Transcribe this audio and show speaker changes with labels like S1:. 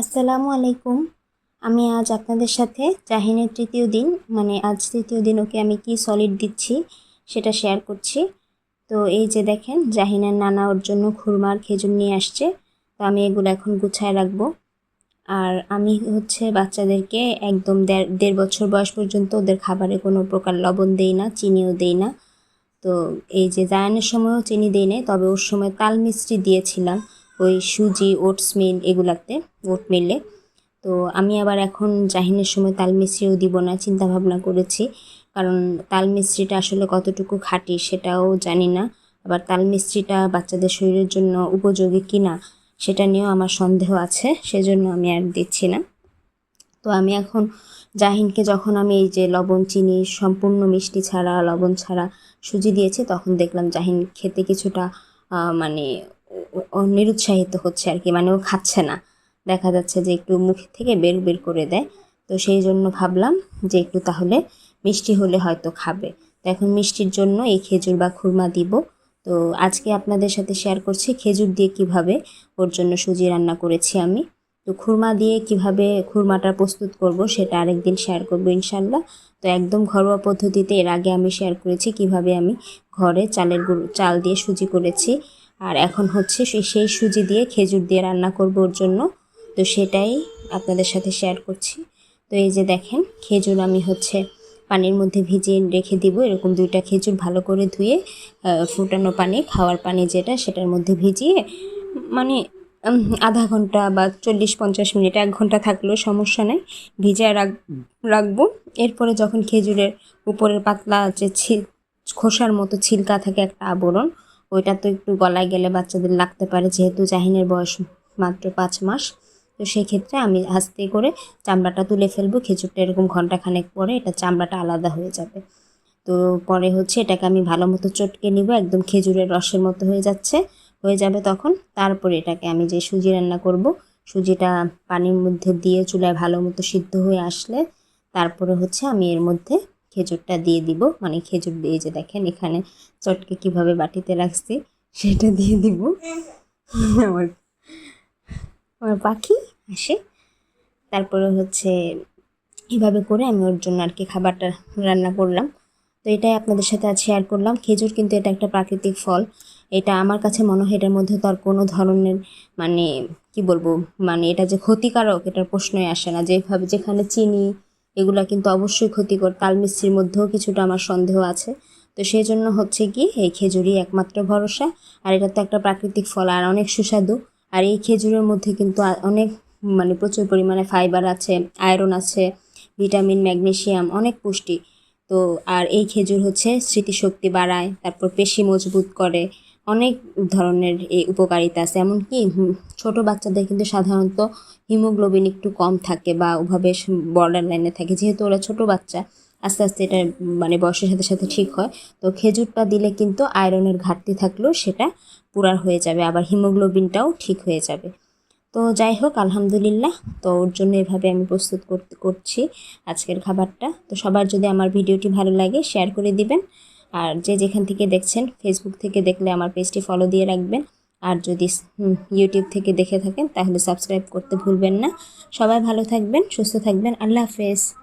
S1: আসসালামু আলাইকুম। আমি আজ আপনাদের সাথে জাহিনের তৃতীয় দিন মানে আজ তৃতীয় দিন ওকে আমি কি সলিড দিচ্ছি সেটা শেয়ার করছি। তো এই যে দেখেন, জাহিনের নানা ওর জন্য খুরমার খেজুর নিয়ে আসছে। তো আমি এগুলো এখন গুছায় রাখব। আর আমি হচ্ছে বাচ্চাদেরকে একদম দেড় বছর বয়স পর্যন্ত ওদের খাবারে কোনো প্রকার লবণ দেই না, চিনিও দেই না। তো এই যে জায়ানের সময়ও চিনি দেই নাই, তবে ওর সময় তাল মিষ্টি দিয়েছিলাম। ওই সুজি, ওটস মিল এগুলাতে, ওট মিলে। তো আমি আবার এখন জাহিনের সময় তাল মিশ্রিও দিব না চিন্তা ভাবনা করেছি। কারণ তাল মিশ্রিটা আসলে কতটুকু খাঁটি সেটাও জানি না। আবার তাল মিশ্রিটা বাচ্চাদের শরীরের জন্য উপযোগী কি না সেটা নিয়েও আমার সন্দেহ আছে, সেজন্য আমি আর দিচ্ছি না। তো আমি এখন জাহিনকে যখন আমি এই যে লবণ, চিনি, সম্পূর্ণ মিষ্টি ছাড়া, লবণ ছাড়া সুজি দিয়েছি, তখন দেখলাম জাহিন খেতে কিছুটা মানে নিরুৎসাহিত হচ্ছে আর কি মানে ও খাচ্ছে না। দেখা যাচ্ছে যে একটু মুখ থেকে বের বের করে দেয়। তো সেই জন্য ভাবলাম যে একটু তাহলে মিষ্টি হলে হয়তো খাবে। তো এখন মিষ্টির জন্য এই খেজুর বা খুরমা দিব। তো আজকে আপনাদের সাথে শেয়ার করছি খেজুর দিয়ে কীভাবে ওর জন্য সুজি রান্না করেছি আমি। তো খুরমা দিয়ে কীভাবে খুরমাটা প্রস্তুত করব সেটা আরেকদিন শেয়ার করব ইনশাল্লাহ তো একদম ঘরোয়া পদ্ধতিতে এর আগে আমি শেয়ার করেছি কীভাবে আমি ঘরে চালের গুঁড়ো, চাল দিয়ে সুজি করেছি। আর এখন হচ্ছে সেই সুজি দিয়ে খেজুর দিয়ে রান্না করব ওর জন্য। তো সেটাই আপনাদের সাথে শেয়ার করছি। তো এই যে দেখেন, খেজুর আমি হচ্ছে পানির মধ্যে ভিজিয়ে রেখে দিব। এরকম দুইটা খেজুর ভালো করে ধুয়ে ফুটানো পানি, খাওয়ার পানি যেটা, সেটার মধ্যে ভিজিয়ে মানে আধা ঘণ্টা বা চল্লিশ পঞ্চাশ মিনিট, এক ঘণ্টা থাকলেও সমস্যা নেই, ভিজিয়ে রাখ রাখব। এরপরে যখন খেজুরের উপরের পাতলা যে ছিল খোসার মতো ছিলকা থাকে একটা আবরণ ওইটা তো একটু গলায় গেলে বাচ্চাদের লাগতে পারে, যেহেতু জাহিনের বয়স মাত্র পাঁচ মাস। তো সেক্ষেত্রে আমি আস্তে করে চামড়াটা তুলে ফেলব, খেজুরটা এরকম ঘন্টাখানেক পরে এটা চামড়াটা আলাদা হয়ে যাবে। তো পরে হচ্ছে এটাকে আমি ভালো মতো চটকে নিব, একদম খেজুরের রসের মতো হয়ে যাচ্ছে, হয়ে যাবে তখন। তারপরে এটাকে আমি যে সুজি রান্না করব, সুজিটা পানির মধ্যে দিয়ে চুলায় ভালো মতো সিদ্ধ হয়ে আসলে, তারপরে হচ্ছে আমি এর মধ্যে খেজুরটা দিয়ে দিব। মানে খেজুর দিয়ে যে দেখেন এখানে চটকে কীভাবে বাটিতে রাখছি, সেটা দিয়ে দিব। আমার আমার পাখি আসে। তারপরে হচ্ছে এভাবে করে আমি ওর জন্য আর কি খাবারটা রান্না করলাম। তো এটাই আপনাদের সাথে আজ শেয়ার করলাম। খেজুর কিন্তু এটা একটা প্রাকৃতিক ফল। এটা আমার কাছে মনে হয় এটার মধ্যে তো কোনো ধরনের মানে কি বলব মানে এটা যে ক্ষতিকারক এটার প্রশ্নই আসে না। যেভাবে যেখানে চিনি এগুলা কিন্তু অবশ্যই ক্ষতিকর। তাল মিস্ত্রির মধ্যেও কিছুটা আমার সন্দেহ আছে। তো সেই জন্য হচ্ছে কি, এই খেজুরই একমাত্র ভরসা। আর এটা তো একটা প্রাকৃতিক ফল আর অনেক সুস্বাদু। আর এই খেজুরের মধ্যে কিন্তু অনেক মানে প্রচুর পরিমাণে ফাইবার আছে, আয়রন আছে, ভিটামিন, ম্যাগনেশিয়াম, অনেক পুষ্টি। তো আর এই খেজুর হচ্ছে স্মৃতিশক্তি বাড়ায়, তারপর পেশি মজবুত করে অনেক ধরনের এই উপকারিতা আছে। এমনকি ছোট বাচ্চাদের কিন্তু সাধারণত হিমোগ্লোবিন একটু কম থাকে বা ওভাবে বর্ডার লাইনে থাকে। যেহেতু ওরা ছোট বাচ্চা, আস্তে আস্তে এটা মানে বয়সের সাথে সাথে ঠিক হয়। তো খেজুরটা দিলে কিন্তু আয়রনের ঘাটতি থাকলেও সেটা পুরার হয়ে যাবে, আবার হিমোগ্লোবিনটাও ঠিক হয়ে যাবে। তো যাই হোক, আলহামদুলিল্লাহ। তো ওর জন্য এভাবে আমি প্রস্তুত করতে, করছি আজকের খাবারটা। তো সবার যদি আমার ভিডিওটি ভালো লাগে শেয়ার করে দিবেন। আর যে যেখান থেকে দেখছেন ফেসবুক থেকে দেখলে আমার পেজটি ফলো দিয়ে রাখবেন। আর যদি ইউটিউব থেকে দেখে থাকেন, তাহলে সাবস্ক্রাইব করতে ভুলবেন না। সবাই ভালো থাকবেন, সুস্থ থাকবেন। আল্লাহ হাফেজ।